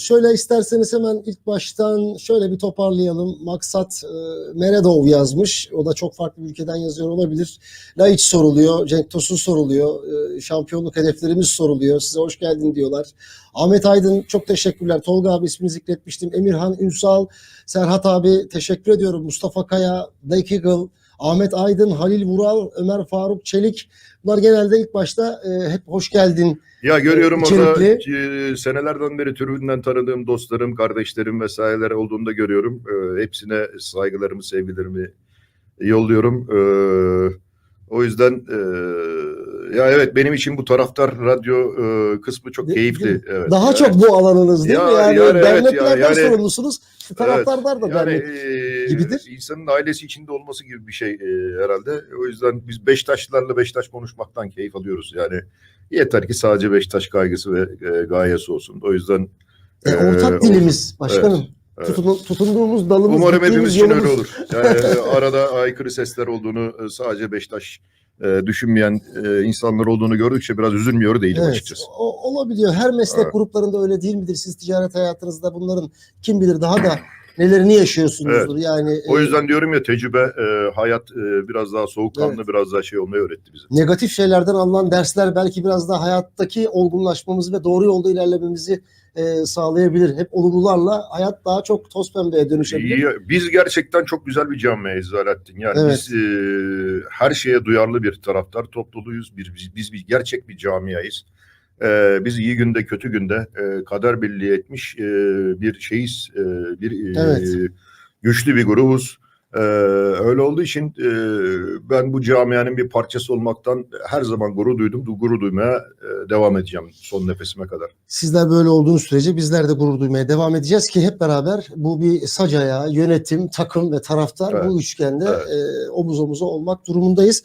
Şöyle isterseniz hemen ilk baştan şöyle bir toparlayalım. Maksat e, Meredov yazmış. O da çok farklı bir ülkeden yazıyor olabilir. Laiç soruluyor. Cenk Tosun soruluyor. E, şampiyonluk hedeflerimiz soruluyor. Size hoş geldin diyorlar. Ahmet Aydın çok teşekkürler. Tolga abi ismini zikretmiştim. Emirhan Ünsal, Serhat abi teşekkür ediyorum. Mustafa Kaya, Black Eagle, Ahmet Aydın, Halil Vural, Ömer Faruk Çelik. Bunlar genelde ilk başta e, hep hoş geldin Ya görüyorum orada İçerikli. e, senelerden beri tribünden tanıdığım dostlarım, kardeşlerim vesaireler olduğunu da görüyorum. E, hepsine saygılarımı, sevgilerimi yolluyorum. E, o yüzden e, ya evet benim için bu taraftar radyo e, kısmı çok keyifli. mi? Evet, Daha evet. çok bu alanınız değil mi? Ya, Yani, yani evet ya, derneklerden yani- sorumlusunuz. İşte taraftarlar da Yani dernek. e, gibidir. insanın ailesi içinde olması gibi bir şey e, herhalde. O yüzden biz Beşiktaşlılarla Beşiktaş konuşmaktan keyif alıyoruz. Yani yeter ki sadece Beşiktaş kaygısı ve e, gayesi olsun. O yüzden E, e, ortak dilimiz başkanım. evet. Tutun- tutunduğumuz dalımız, Umarım hepimiz için öyle yolumuz- olur. Yani e, arada aykırı sesler olduğunu e, sadece Beşiktaş e, düşünmeyen e, insanlar olduğunu gördükçe biraz üzülmüyor değilim Evet, açıkçası. o- olabiliyor. Her meslek Evet. gruplarında öyle değil midir? Siz ticaret hayatınızda bunların kim bilir daha da nelerini yaşıyorsunuzdur. Yani O e, yüzden diyorum ya tecrübe, e, hayat e, biraz daha soğukkanlı, biraz daha şey olmayı öğretti bize. negatif şeylerden alınan dersler belki biraz daha hayattaki olgunlaşmamızı ve doğru yolda ilerlememizi e, sağlayabilir. Hep olumlularla hayat daha çok toz pembeye dönüşebilir. Ya, Biz gerçekten çok güzel bir camiayız Alaaddin. Yani Evet. biz e, her şeye duyarlı bir taraftar topluluğuyuz. Bir, biz, biz bir gerçek bir camiayız. E, biz iyi günde kötü günde e, kader birliği etmiş e, bir şeyiz. E, bir e, Evet. güçlü bir grubuz. E, öyle olduğu için e, ben bu camianın bir parçası olmaktan her zaman gurur duydum. Gurur duymaya e, devam edeceğim son nefesime kadar. Sizler böyle olduğunuz sürece bizler de gurur duymaya devam edeceğiz ki hep beraber bu bir sac ayağı, yönetim, takım ve taraftar Evet. bu üçgende Evet. e, omuz omuza olmak durumundayız.